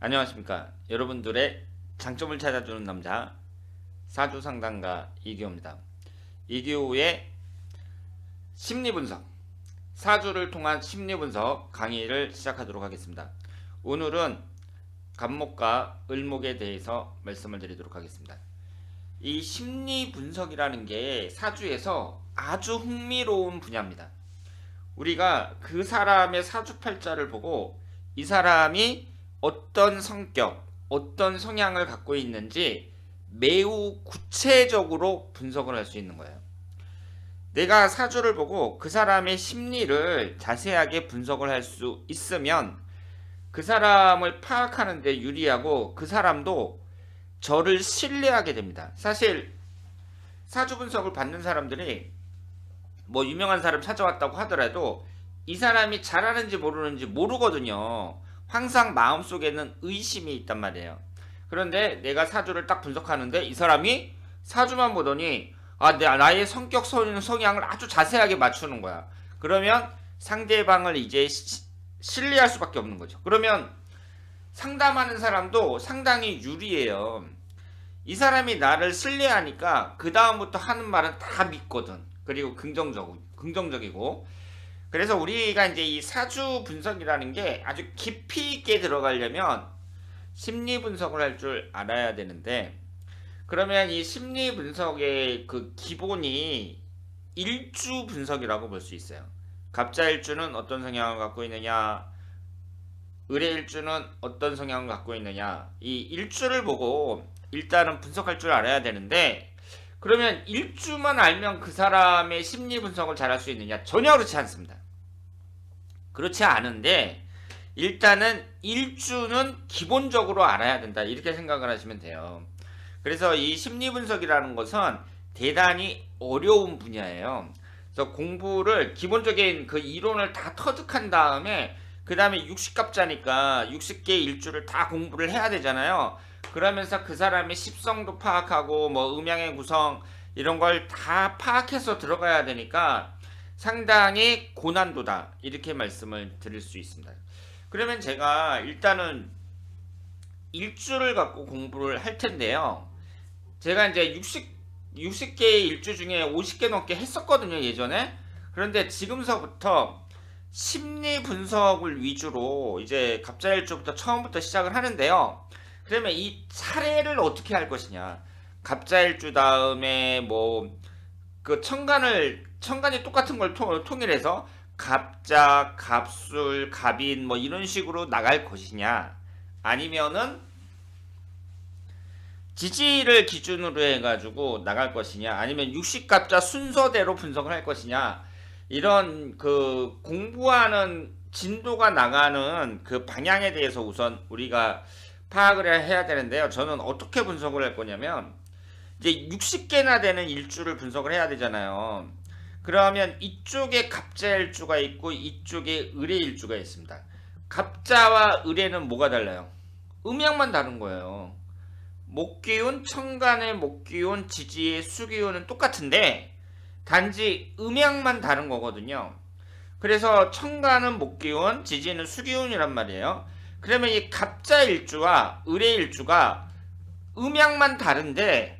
안녕하십니까. 여러분들의 장점을 찾아주는 남자 사주 상담가 이기호입니다. 이기호의 심리 분석, 사주를 통한 심리 분석 강의를 시작하도록 하겠습니다. 오늘은 간목과 을목에 대해서 말씀을 드리도록 하겠습니다. 이 심리 분석이라는 게 사주에서 아주 흥미로운 분야입니다. 우리가 그 사람의 사주팔자를 보고 이 사람이 어떤 성격, 어떤 성향을 갖고 있는지 매우 구체적으로 분석을 할 수 있는 거예요. 내가 사주를 보고 그 사람의 심리를 자세하게 분석을 할 수 있으면 그 사람을 파악하는데 유리하고 그 사람도 저를 신뢰하게 됩니다. 사실 사주 분석을 받는 사람들이 뭐 유명한 사람 찾아왔다고 하더라도 이 사람이 잘하는지 모르는지 모르거든요. 항상 마음속에는 의심이 있단 말이에요. 그런데 내가 사주를 딱 분석하는데 이 사람이 사주만 보더니 아, 내 나의 성격 성- 성향을 아주 자세하게 맞추는 거야. 그러면 상대방을 이제 시- 신뢰할 수밖에 없는 거죠. 그러면 상담하는 사람도 상당히 유리해요. 이 사람이 나를 신뢰하니까 그 다음부터 하는 말은 다 믿거든. 그리고 긍정적 긍정적이고. 그래서 우리가 이제 이 사주 분석이라는 게 아주 깊이 있게 들어가려면 심리 분석을 할 줄 알아야 되는데 그러면 이 심리 분석의 그 기본이 일주 분석이라고 볼 수 있어요. 갑자 일주는 어떤 성향을 갖고 있느냐, 을의 일주는 어떤 성향을 갖고 있느냐, 이 일주를 보고 일단은 분석할 줄 알아야 되는데 그러면 일주만 알면 그 사람의 심리 분석을 잘할 수 있느냐? 전혀 그렇지 않습니다. 그렇지 않은데 일단은 일주는 기본적으로 알아야 된다. 이렇게 생각을 하시면 돼요. 그래서 이 심리 분석이라는 것은 대단히 어려운 분야예요. 그래서 공부를 기본적인 그 이론을 다 터득한 다음에 그 다음에 60갑자니까 60개 일주를 다 공부를 해야 되잖아요. 그러면서 그 사람의 십성도 파악하고 뭐 음양의 구성 이런 걸 다 파악해서 들어가야 되니까 상당히 고난도다 이렇게 말씀을 드릴 수 있습니다. 그러면 제가 일단은 일주를 갖고 공부를 할 텐데요. 제가 이제 60 60개의 일주 중에 50개 넘게 했었거든요 예전에. 그런데 지금서부터 심리 분석을 위주로 이제 갑자일주부터 처음부터 시작을 하는데요. 그러면 이 차례를 어떻게 할 것이냐? 갑자일주 다음에 뭐 그 천간을 천간이 똑같은 걸 통, 통일해서 갑자, 갑술, 갑인 뭐 이런 식으로 나갈 것이냐? 아니면은 지지를 기준으로 해가지고 나갈 것이냐? 아니면 60갑자 순서대로 분석을 할 것이냐? 이런 그 공부하는 진도가 나가는 그 방향에 대해서 우선 우리가 파악을 해야 되는데요. 저는 어떻게 분석을 할 거냐면 이제 60개나 되는 일주를 분석을 해야 되잖아요. 그러면 이쪽에 갑자 일주가 있고 이쪽에 을의 일주가 있습니다. 갑자와 을에는 뭐가 달라요? 음양만 다른 거예요. 목기운, 천간의 목기운, 지지의 수기운은 똑같은데 단지 음양만 다른 거거든요. 그래서 천간은 목기운, 지지는 수기운이란 말이에요. 그러면 이 갑자 일주와 을의 일주가 음양만 다른데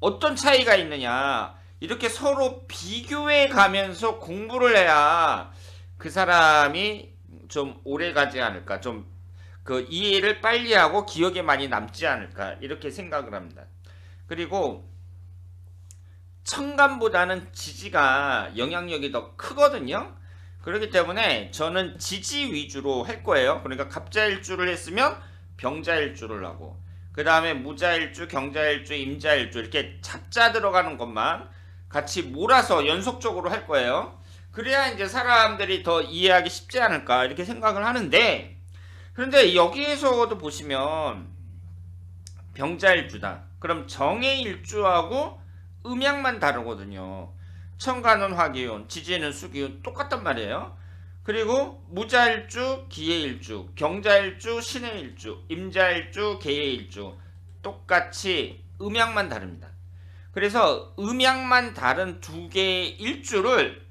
어떤 차이가 있느냐? 이렇게 서로 비교해 가면서 공부를 해야 그 사람이 좀 오래 가지 않을까? 좀 그 이해를 빨리 하고 기억에 많이 남지 않을까? 이렇게 생각을 합니다. 그리고 천간보다는 지지가 영향력이 더 크거든요. 그렇기 때문에 저는 지지 위주로 할 거예요. 그러니까 갑자일주를 했으면 병자일주를 하고 그 다음에 무자일주, 경자일주, 임자일주 이렇게 잡자 들어가는 것만 같이 몰아서 연속적으로 할 거예요. 그래야 이제 사람들이 더 이해하기 쉽지 않을까 이렇게 생각을 하는데 그런데 여기에서도 보시면 병자일주다. 그럼 정해일주하고 음양만 다르거든요. 천간은 화기운, 지지는 수기운 똑같단 말이에요. 그리고 무자일주, 기해일주, 경자일주, 신해일주, 임자일주, 개해일주 똑같이 음양만 다릅니다. 그래서 음양만 다른 두 개의 일주를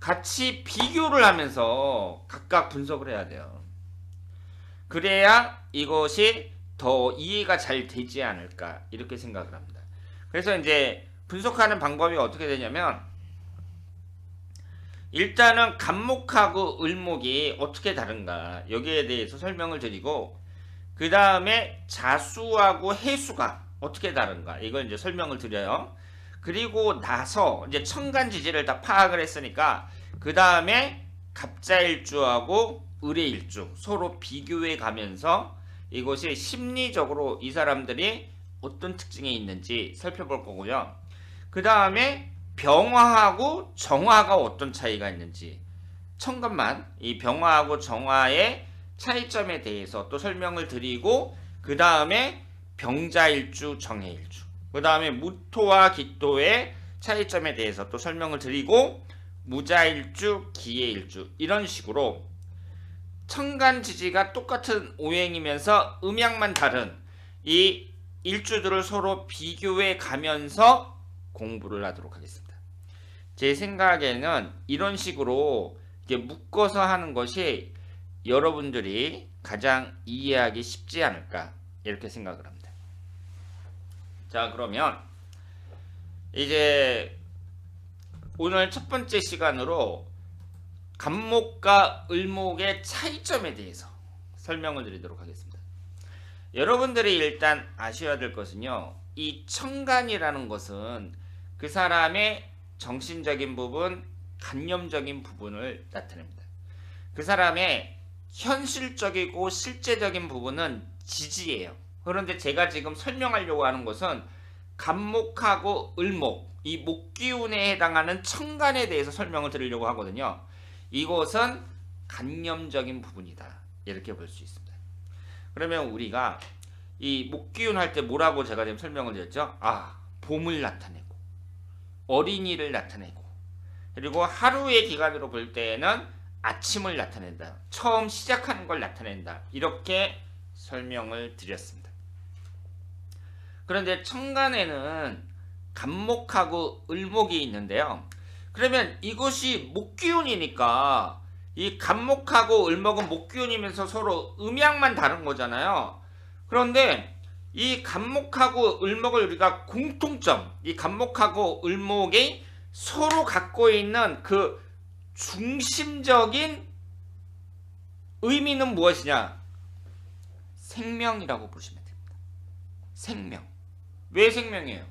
같이 비교를 하면서 각각 분석을 해야 돼요. 그래야 이것이 더 이해가 잘 되지 않을까 이렇게 생각을 합니다. 그래서 이제 분석하는 방법이 어떻게 되냐면 일단은 간목하고 을목이 어떻게 다른가 여기에 대해서 설명을 드리고 그 다음에 자수하고 해수가 어떻게 다른가 이걸 이제 설명을 드려요. 그리고 나서 이제 천간지지를 다 파악을 했으니까 그 다음에 갑자일주하고 을의일주 서로 비교해 가면서 이것이 심리적으로 이 사람들이 어떤 특징이 있는지 살펴볼 거고요. 그 다음에 병화하고 정화가 어떤 차이가 있는지. 천간만. 이 병화하고 정화의 차이점에 대해서 또 설명을 드리고 그 다음에 병자일주 정해일주. 그 다음에 무토와 기토의 차이점에 대해서 또 설명을 드리고 무자일주 기해일주. 이런 식으로 천간 지지가 똑같은 오행이면서 음양만 다른 이 일주들을 서로 비교해 가면서 공부를 하도록 하겠습니다. 제 생각에는 이런 식으로 묶어서 하는 것이 여러분들이 가장 이해하기 쉽지 않을까 이렇게 생각을 합니다. 자 그러면 이제 오늘 첫 번째 시간으로 간목과 을목의 차이점에 대해서 설명을 드리도록 하겠습니다. 여러분들이 일단 아셔야 될 것은요. 이 천간이라는 것은 그 사람의 정신적인 부분, 간념적인 부분을 나타냅니다. 그 사람의 현실적이고 실제적인 부분은 지지예요. 그런데 제가 지금 설명하려고 하는 것은 간목하고 을목, 이 목기운에 해당하는 천간에 대해서 설명을 드리려고 하거든요. 이것은 간념적인 부분이다. 이렇게 볼 수 있습니다. 그러면 우리가 이 목기운 할 때 뭐라고 제가 지금 설명을 드렸죠? 아, 봄을 나타내고 어린이를 나타내고 그리고 하루의 기간으로 볼 때에는 아침을 나타낸다. 처음 시작하는 걸 나타낸다. 이렇게 설명을 드렸습니다. 그런데 천간에는 간목하고 을목이 있는데요. 그러면 이것이 목기운이니까 이 간목하고 을목은 목기운이면서 서로 음양만 다른 거잖아요. 그런데 이 간목하고 을목을 우리가 공통점, 이 간목하고 을목이 서로 갖고 있는 그 중심적인 의미는 무엇이냐? 생명이라고 보시면 됩니다. 생명. 왜 생명이에요?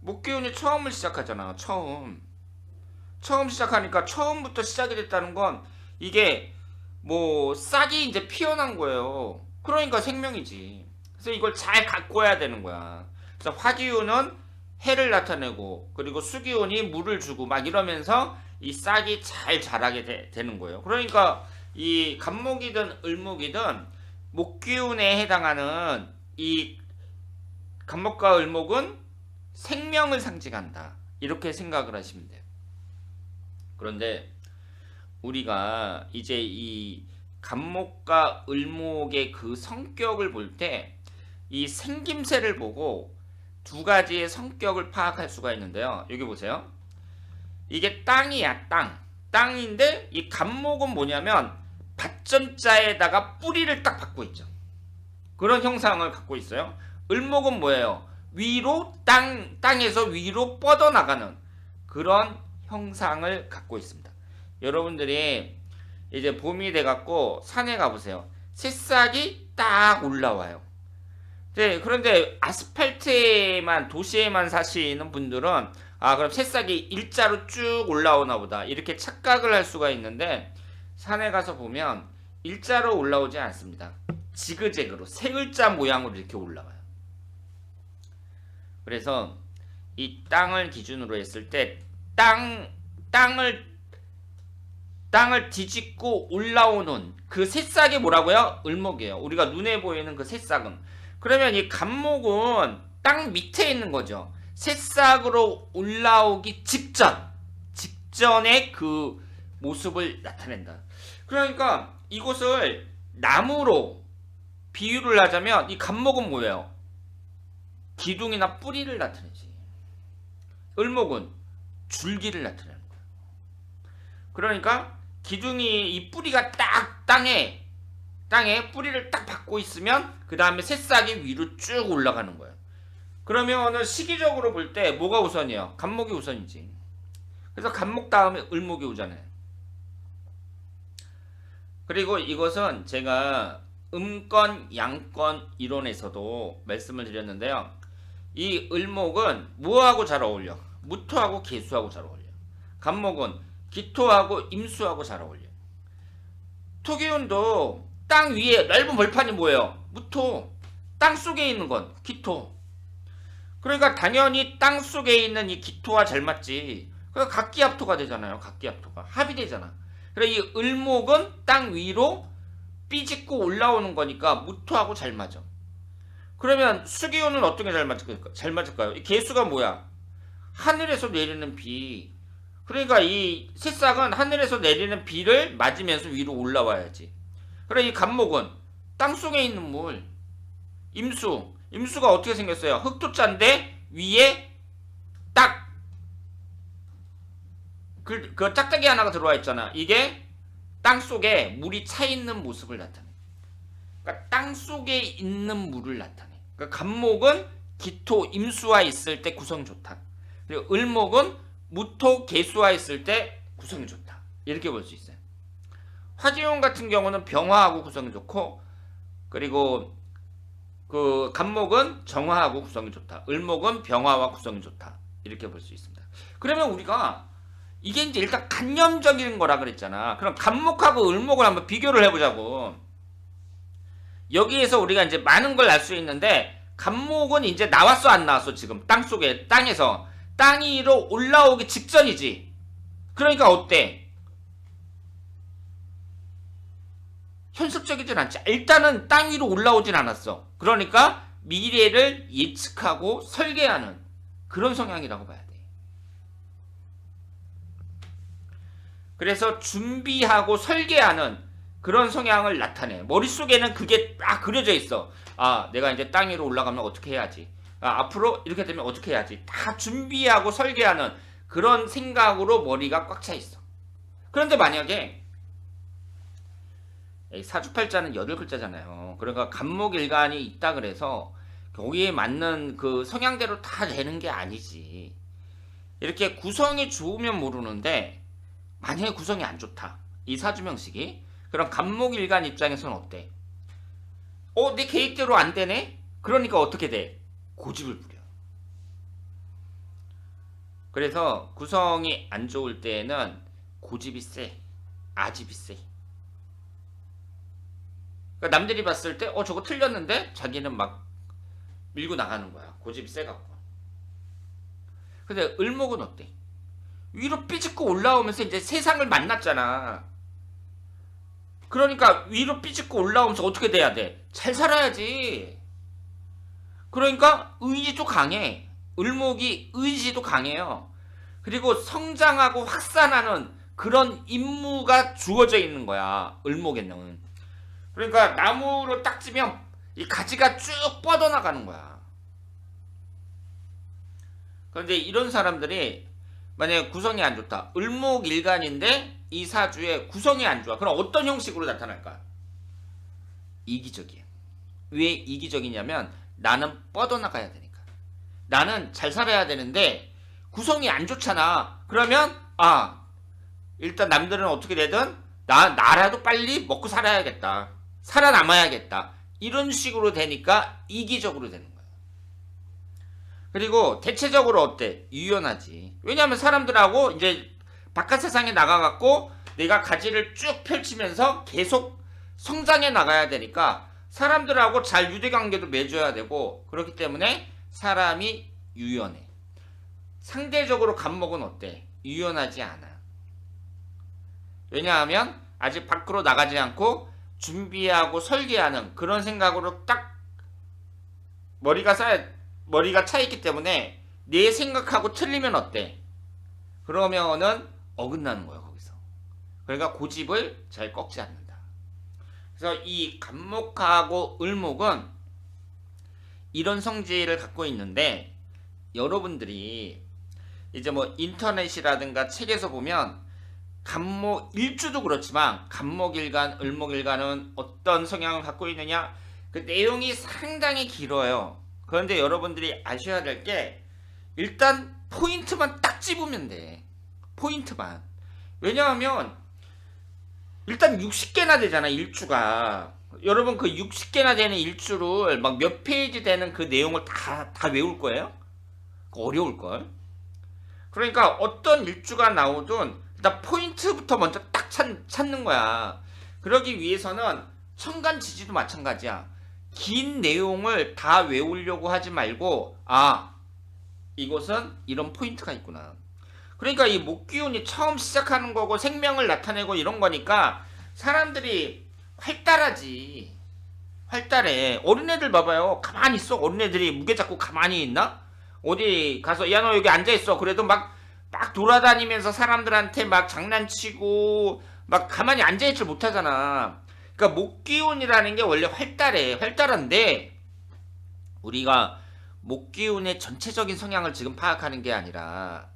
목기운이 처음을 시작하잖아. 처음. 처음 시작하니까 처음부터 시작이 됐다는 건 이게 뭐 싹이 이제 피어난 거예요. 그러니까 생명이지. 그래서 이걸 잘 가꿔야 되는 거야. 그래서 화기운은 해를 나타내고 그리고 수기운이 물을 주고 막 이러면서 이 싹이 잘 자라게 되, 되는 거예요. 그러니까 이 간목이든 을목이든 목기운에 해당하는 이 간목과 을목은 생명을 상징한다. 이렇게 생각을 하시면 돼요. 그런데 우리가 이제 이 간목과 을목의 그 성격을 볼 때 이 생김새를 보고 두 가지의 성격을 파악할 수가 있는데요. 여기 보세요. 이게 땅이야, 땅. 땅인데 이 간목은 뭐냐면 밭전자에다가 뿌리를 딱 받고 있죠. 그런 형상을 갖고 있어요. 을목은 뭐예요? 위로 땅 땅에서 위로 뻗어 나가는 그런 형상을 갖고 있습니다. 여러분들이 이제 봄이 돼 갖고 산에 가 보세요. 새싹이 딱 올라와요. 네, 그런데 아스팔트에만 도시에만 사시는 분들은 아 그럼 새싹이 일자로 쭉 올라오나 보다 이렇게 착각을 할 수가 있는데 산에 가서 보면 일자로 올라오지 않습니다. 지그재그로 세 글자 모양으로 이렇게 올라와요. 그래서 이 땅을 기준으로 했을 때 땅 땅을 땅을 뒤집고 올라오는 그 새싹이 뭐라고요? 을목이에요. 우리가 눈에 보이는 그 새싹은 그러면 이 간목은 땅 밑에 있는 거죠. 새싹으로 올라오기 직전, 직전의 그 모습을 나타낸다. 그러니까 이곳을 나무로 비유를 하자면 이 간목은 뭐예요? 기둥이나 뿌리를 나타내지. 을목은 줄기를 나타내는 거예요. 그러니까 기둥이 이 뿌리가 딱 땅에 땅에 뿌리를 딱 박고 있으면 그 다음에 새싹이 위로 쭉 올라가는 거예요. 그러면은 시기적으로 볼 때 뭐가 우선이에요? 간목이 우선이지. 그래서 간목 다음에 을목이 오잖아요. 그리고 이것은 제가 음권, 양권 이론에서도 말씀을 드렸는데요. 이 을목은 무하고 잘 어울려? 무토하고 개수하고 잘 어울려. 간목은 기토하고 임수하고 잘 어울려. 토기운도 땅 위에 넓은 벌판이 뭐예요? 무토. 땅 속에 있는 건 기토. 그러니까 당연히 땅 속에 있는 이 기토와 잘 맞지. 그러니까 각기합토가 되잖아요. 각기합토가 합이 되잖아. 그래 이 을목은 땅 위로 삐짓고 올라오는 거니까 무토하고 잘 맞아. 그러면 수기운은 어떤 게잘 맞을까요? 잘 맞을까요? 이 개수가 뭐야? 하늘에서 내리는 비. 그러니까 이 새싹은 하늘에서 내리는 비를 맞으면서 위로 올라와야지. 그래 이 간목은 땅 속에 있는 물. 임수. 임수가 어떻게 생겼어요? 흑토자인데 위에 딱 그, 그 짝짝이 하나가 들어와 있잖아. 이게 땅 속에 물이 차 있는 모습을 나타내. 그러니까 땅 속에 있는 물을 나타내. 그러니까 간목은 기토 임수와 있을 때 구성이 좋다. 그리고 을목은 무토 개수와 있을 때 구성이 좋다. 이렇게 볼 수 있어요. 화지용 같은 경우는 병화하고 구성이 좋고 그리고 그 간목은 정화하고 구성이 좋다. 을목은 병화와 구성이 좋다. 이렇게 볼 수 있습니다. 그러면 우리가 이게 이제 일단 간념적인 거라 그랬잖아. 그럼 간목하고 을목을 한번 비교를 해보자고. 여기에서 우리가 이제 많은 걸 알 수 있는데 간목은 이제 나왔어 안 나왔어 지금 땅 속에 땅에서 땅 위로 올라오기 직전이지. 그러니까 어때? 현실적이진 않지. 일단은 땅 위로 올라오진 않았어. 그러니까 미래를 예측하고 설계하는 그런 성향이라고 봐야 돼. 그래서 준비하고 설계하는 그런 성향을 나타내. 머릿속에는 그게 딱 그려져 있어. 아, 내가 이제 땅 위로 올라가면 어떻게 해야지. 아, 앞으로 이렇게 되면 어떻게 해야지. 다 준비하고 설계하는 그런 생각으로 머리가 꽉 차 있어. 그런데 만약에 이 사주팔자는 여덟 글자잖아요. 그러니까 간목일간이 있다 그래서 거기에 맞는 그 성향대로 다 되는 게 아니지. 이렇게 구성이 좋으면 모르는데 만약에 구성이 안 좋다. 이 사주명식이 그럼 간목일간 입장에서는 어때? 어, 내 계획대로 안 되네? 그러니까 어떻게 돼? 고집을 부려. 그래서 구성이 안 좋을 때에는 고집이 세. 아집이 세. 그러니까 남들이 봤을 때, 어, 저거 틀렸는데? 자기는 막 밀고 나가는 거야. 고집이 세갖고. 근데 을목은 어때? 위로 삐집고 올라오면서 이제 세상을 만났잖아. 그러니까 위로 삐집고 올라오면서 어떻게 돼야 돼? 잘 살아야지. 그러니까 의지도 강해. 을목이 의지도 강해요. 그리고 성장하고 확산하는 그런 임무가 주어져 있는 거야. 을목에는. 그러니까 나무로 딱 찌면 이 가지가 쭉 뻗어나가는 거야. 그런데 이런 사람들이 만약에 구성이 안 좋다. 을목 일간인데 이 사주에 구성이 안 좋아. 그럼 어떤 형식으로 나타날까? 이기적이야. 왜 이기적이냐면 나는 뻗어나가야 되니까. 나는 잘 살아야 되는데 구성이 안 좋잖아. 그러면 아 일단 남들은 어떻게 되든 나 나라도 빨리 먹고 살아야겠다. 살아남아야겠다. 이런 식으로 되니까 이기적으로 되는 거야. 그리고 대체적으로 어때? 유연하지. 왜냐하면 사람들하고 이제 바깥 세상에 나가갖고 내가 가지를 쭉 펼치면서 계속 성장해 나가야 되니까 사람들하고 잘 유대관계도 맺어야 되고 그렇기 때문에 사람이 유연해. 상대적으로 간목은 어때? 유연하지 않아. 왜냐하면 아직 밖으로 나가지 않고 준비하고 설계하는 그런 생각으로 딱 머리가 쌓여 머리가 차 있기 때문에 내 생각하고 틀리면 어때? 그러면은 어긋나는 거야 거기서. 그러니까 고집을 잘 꺾지 않는다. 그래서 이 간목하고 을목은 이런 성질을 갖고 있는데 여러분들이 이제 뭐 인터넷이라든가 책에서 보면 간목 일주도 그렇지만 간목일간, 을목일간은 어떤 성향을 갖고 있느냐? 그 내용이 상당히 길어요. 그런데 여러분들이 아셔야 될 게 일단 포인트만 딱 집으면 돼. 포인트만. 왜냐하면 일단 60개나 되잖아 일주가. 여러분 그 60개나 되는 일주를 막 몇 페이지 되는 그 내용을 다 다 외울 거예요? 어려울 걸. 그러니까 어떤 일주가 나오든 일단 포인트부터 먼저 딱 찾, 찾는 거야. 그러기 위해서는 천간 지지도 마찬가지야. 긴 내용을 다 외우려고 하지 말고 아 이곳은 이런 포인트가 있구나. 그러니까 이 목기운이 처음 시작하는 거고 생명을 나타내고 이런 거니까 사람들이 활달하지. 활달해. 어린애들 봐봐요. 가만히 있어. 어린애들이 무게 잡고 가만히 있나? 어디 가서 야 너 여기 앉아 있어. 그래도 막 막 돌아다니면서 사람들한테 막 장난치고 막 가만히 앉아 있질 못하잖아. 그러니까 목기운이라는 게 원래 활달해. 활달한데 우리가 목기운의 전체적인 성향을 지금 파악하는 게 아니라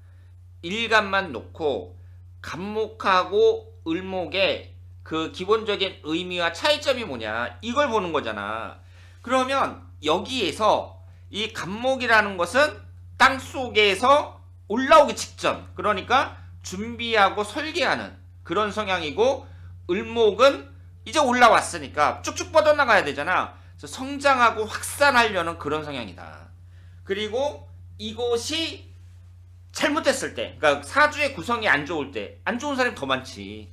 일간만 놓고 간목하고 을목의 그 기본적인 의미와 차이점이 뭐냐 이걸 보는 거잖아. 그러면 여기에서 이 간목이라는 것은 땅 속에서 올라오기 직전 그러니까 준비하고 설계하는 그런 성향이고 을목은 이제 올라왔으니까 쭉쭉 뻗어나가야 되잖아. 성장하고 확산하려는 그런 성향이다. 그리고 이곳이 잘못됐을 때, 그러니까 사주의 구성이 안 좋을 때, 안 좋은 사람이 더 많지.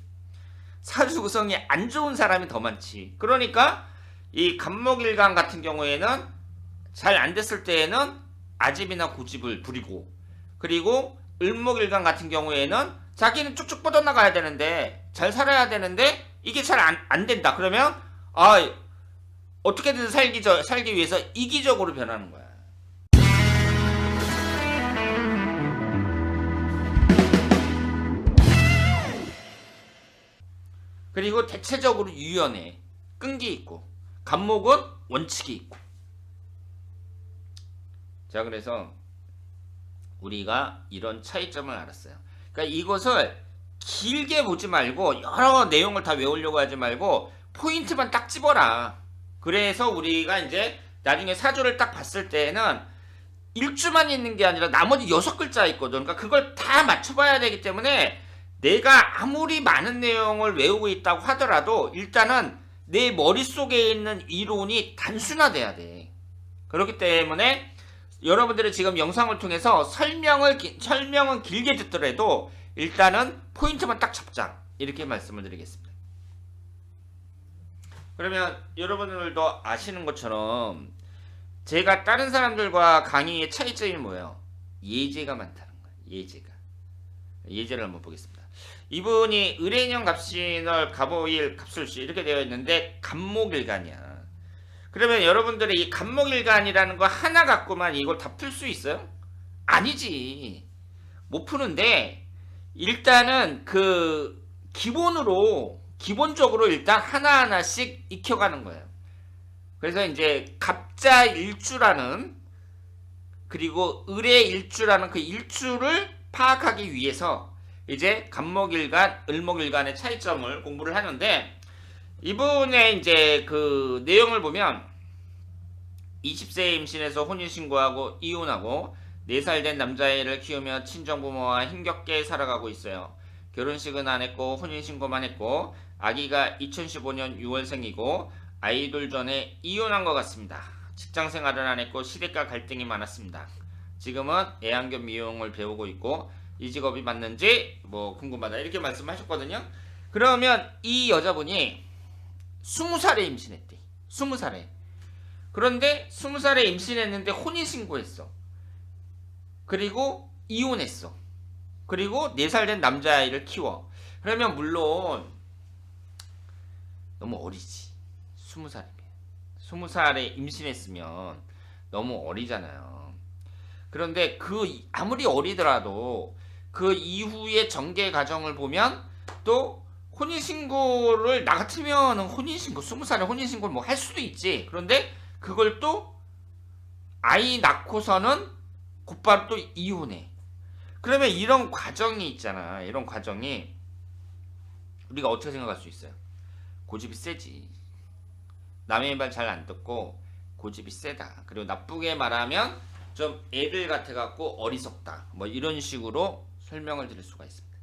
사주 구성이 안 좋은 사람이 더 많지. 그러니까 이 간목일간 같은 경우에는 잘 안 됐을 때에는 아집이나 고집을 부리고, 그리고 을목일간 같은 경우에는 자기는 쭉쭉 뻗어나가야 되는데, 잘 살아야 되는데, 이게 잘 안 안 된다. 그러면, 아, 어떻게든 살기, 저, 살기 위해서 이기적으로 변하는 거야. 그리고 대체적으로 유연해. 끈기 있고. 간목은 원칙이 있고. 자, 그래서 우리가 이런 차이점을 알았어요. 그러니까 이것을 길게 보지 말고 여러 내용을 다 외우려고 하지 말고 포인트만 딱 집어라. 그래서 우리가 이제 나중에 사주를 딱 봤을 때는 일주만 있는 게 아니라 나머지 여섯 글자 있거든. 그러니까 그걸 다 맞춰봐야 되기 때문에 내가 아무리 많은 내용을 외우고 있다고 하더라도 일단은 내 머릿속에 있는 이론이 단순화돼야 돼. 그렇기 때문에 여러분들이 지금 영상을 통해서 설명을 기- 설명은 길게 듣더라도 일단은 포인트만 딱 잡자. 이렇게 말씀을 드리겠습니다. 그러면 여러분들도 아시는 것처럼 제가 다른 사람들과 강의의 차이점이 뭐예요? 예제가 많다는 거예요. 예제가. 예제를 한번 보겠습니다. 이분이 의뢰인형 갑신월 갑오일 갑술시 이렇게 되어 있는데 간목일간이야. 그러면 여러분들이 이 간목일간이라는 거 하나 갖고만 이걸 다 풀 수 있어요? 아니지. 못 푸는데 일단은 그 기본으로 기본적으로 일단 하나하나씩 익혀가는 거예요. 그래서 이제 갑자 일주라는 그리고 을의 일주라는 그 일주를 파악하기 위해서 이제 간목일간, 을목일간의 차이점을 공부를 하는데 이분의 이제 그 내용을 보면 20세 임신해서 혼인신고하고 이혼하고 4살 된 남자애를 키우며 친정부모와 힘겹게 살아가고 있어요. 결혼식은 안 했고 혼인신고만 했고 아기가 2015년 6월생이고 아이돌 전에 이혼한 것 같습니다. 직장 생활은 안 했고 시댁과 갈등이 많았습니다. 지금은 애완견 미용을 배우고 있고 이 직업이 맞는지 뭐 궁금하다 이렇게 말씀하셨거든요. 그러면 이 여자분이 20살에 임신했대. 20살에. 그런데 20살에 임신했는데 혼인신고했어. 그리고 이혼했어. 그리고 4살 된 남자아이를 키워. 그러면 물론 너무 어리지. 20살이면. 20살에 임신했으면 너무 어리잖아요. 그런데 그 이- 아무리 어리더라도 그 이후의 전개 과정을 보면 또 혼인신고를 나 같으면 혼인신고 20살에 혼인신고를 뭐 할 수도 있지. 그런데 그걸 또 아이 낳고서는 곧바로 또 이혼해. 그러면 이런 과정이 있잖아. 이런 과정이 우리가 어떻게 생각할 수 있어요? 고집이 세지. 남의 말 잘 안 듣고 고집이 세다. 그리고 나쁘게 말하면 좀 애들 같아 갖고 어리석다. 뭐 이런 식으로 설명을 드릴 수가 있습니다.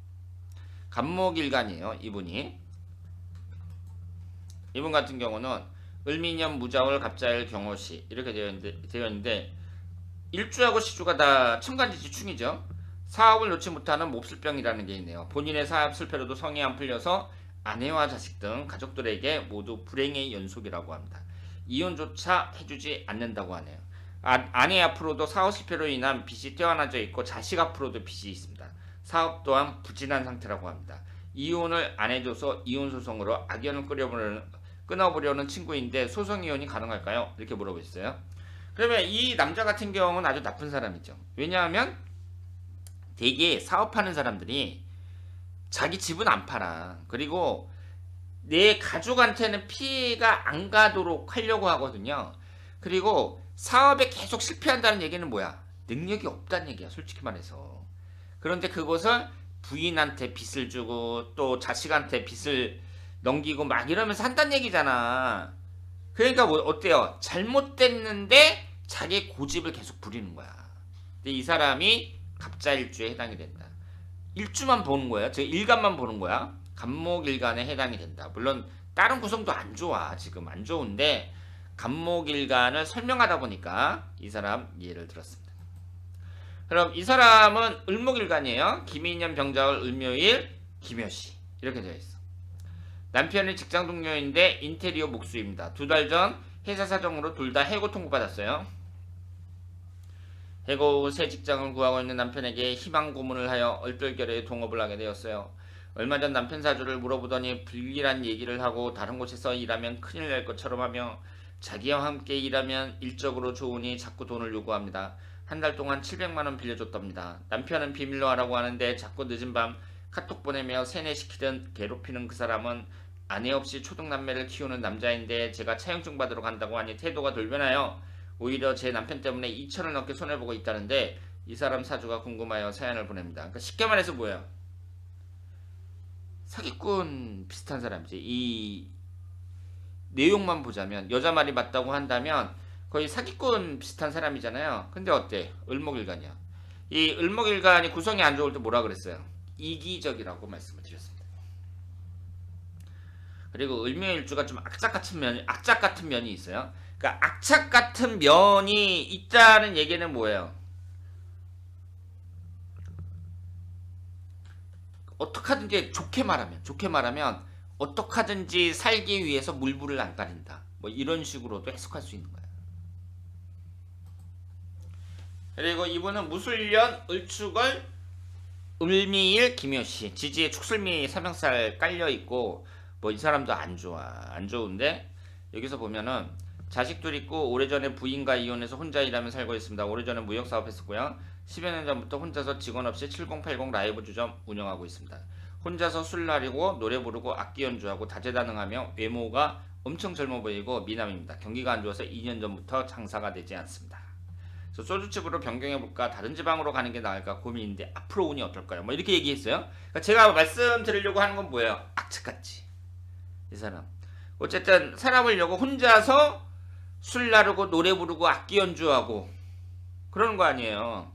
간목일간이에요. 이분이. 이분 같은 경우는 을미년 무자월 갑자일 경호시 이렇게 되어 있는데, 되어 있는데 일주하고 시주가 다 천간지지 충이죠. 사업을 놓지 못하는 몹쓸병이라는 게 있네요. 본인의 사업 실패로도 성이 안 풀려서 아내와 자식 등 가족들에게 모두 불행의 연속이라고 합니다. 이혼조차 해주지 않는다고 하네요. 아, 아내 앞으로도 사업 실패로 인한 빚이 떼어나져 있고 자식 앞으로도 빚이 있습니다. 사업 또한 부진한 상태라고 합니다. 이혼을 안 해줘서 이혼 소송으로 악연을 끓여보려는, 끊어보려는 친구인데 소송 이혼이 가능할까요? 이렇게 물어보셨어요. 그러면 이 남자 같은 경우는 아주 나쁜 사람이죠. 왜냐하면 되게 사업하는 사람들이 자기 집은 안 팔아. 그리고 내 가족한테는 피해가 안 가도록 하려고 하거든요. 그리고 사업에 계속 실패한다는 얘기는 뭐야? 능력이 없다는 얘기야, 솔직히 말해서. 그런데 그것을 부인한테 빚을 주고 또 자식한테 빚을 넘기고 막 이러면서 한다는 얘기잖아. 그러니까 뭐 어때요? 잘못됐는데 자기 고집을 계속 부리는 거야. 근데 이 사람이 갑자일주에 해당이 된다. 일주만 보는 거야. 즉 일간만 보는 거야. 간목일간에 해당이 된다. 물론 다른 구성도 안 좋아. 지금 안 좋은데 간목일간을 설명하다 보니까 이 사람 이해를 들었습니다. 그럼 이 사람은 을목일간이에요. 김인년 병자월 을묘일 김효시 이렇게 되어 있어. 남편이 직장 동료인데 인테리어 목수입니다. 두 달 전 회사 사정으로 둘 다 해고 통보받았어요. 해고 후 새 직장을 구하고 있는 남편에게 희망 고문을 하여 얼떨결에 동업을 하게 되었어요. 얼마 전 남편 사주를 물어보더니 불길한 얘기를 하고 다른 곳에서 일하면 큰일 날 것처럼 하며 자기와 함께 일하면 일적으로 좋으니 자꾸 돈을 요구합니다. 한 달 동안 700만 원 빌려줬답니다. 남편은 비밀로 하라고 하는데 자꾸 늦은 밤 카톡 보내며 세뇌시키던 괴롭히는 그 사람은 아내 없이 초등남매를 키우는 남자인데 제가 차용증 받으러 간다고 하니 태도가 돌변하여 오히려 제 남편 때문에 2천을 넘게 손해보고 있다는데 이 사람 사주가 궁금하여 사연을 보냅니다. 그러니까 쉽게 말해서 뭐예요? 사기꾼 비슷한 사람이지. 이 내용만 보자면 여자 말이 맞다고 한다면 거의 사기꾼 비슷한 사람이잖아요. 근데 어때? 을목일간이야. 이 을목일간이 구성이 안 좋을 때 뭐라 그랬어요? 이기적이라고 말씀을 드렸습니다. 그리고 을묘일주가 좀 악착 같은 면이 악착 같은 면이 있어요. 그러니까 악착 같은 면이 있다는 얘기는 뭐예요? 어떡하든지 좋게 말하면 좋게 말하면 어떡하든지 살기 위해서 물불을 안 가린다. 뭐 이런 식으로도 해석할 수 있는 거예요. 그리고 이분은 무술년 을축을 을미일 김효씨 지지에 축술미 삼형살 깔려 있고 뭐 이 사람도 안 좋아 안 좋은데 여기서 보면은 자식들 있고 오래전에 부인과 이혼해서 혼자 일하며 살고 있습니다. 오래전에 무역 사업 했었고요. 10여 년 전부터 혼자서 직원 없이 7080 라이브 주점 운영하고 있습니다. 혼자서 술 나리고 노래 부르고 악기 연주하고 다재다능하며 외모가 엄청 젊어 보이고 미남입니다. 경기가 안 좋아서 2년 전부터 장사가 되지 않습니다. 그래서 소주집으로 변경해볼까 다른 지방으로 가는 게 나을까 고민인데 앞으로 운이 어떨까요? 뭐 이렇게 얘기했어요. 그러니까 제가 말씀드리려고 하는 건 뭐예요? 악착같이 이 사람. 어쨌든 사람을 여고 혼자서 술 나르고 노래 부르고 악기 연주하고 그러는 거 아니에요.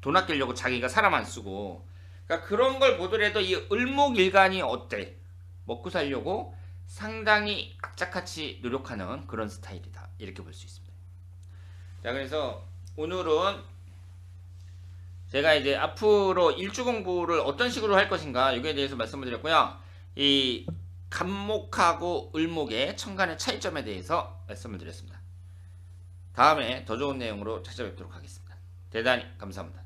돈 아끼려고 자기가 사람 안 쓰고. 그러니까 그런 걸 보더라도 이 을목일간이 어때? 먹고 살려고 상당히 악착같이 노력하는 그런 스타일이다. 이렇게 볼 수 있습니다. 자, 그래서 오늘은 제가 이제 앞으로 일주 공부를 어떤 식으로 할 것인가 여기에 대해서 말씀을 드렸고요. 이 간목하고 을목의 천간의 차이점에 대해서 말씀을 드렸습니다. 다음에 더 좋은 내용으로 찾아뵙도록 하겠습니다. 대단히 감사합니다.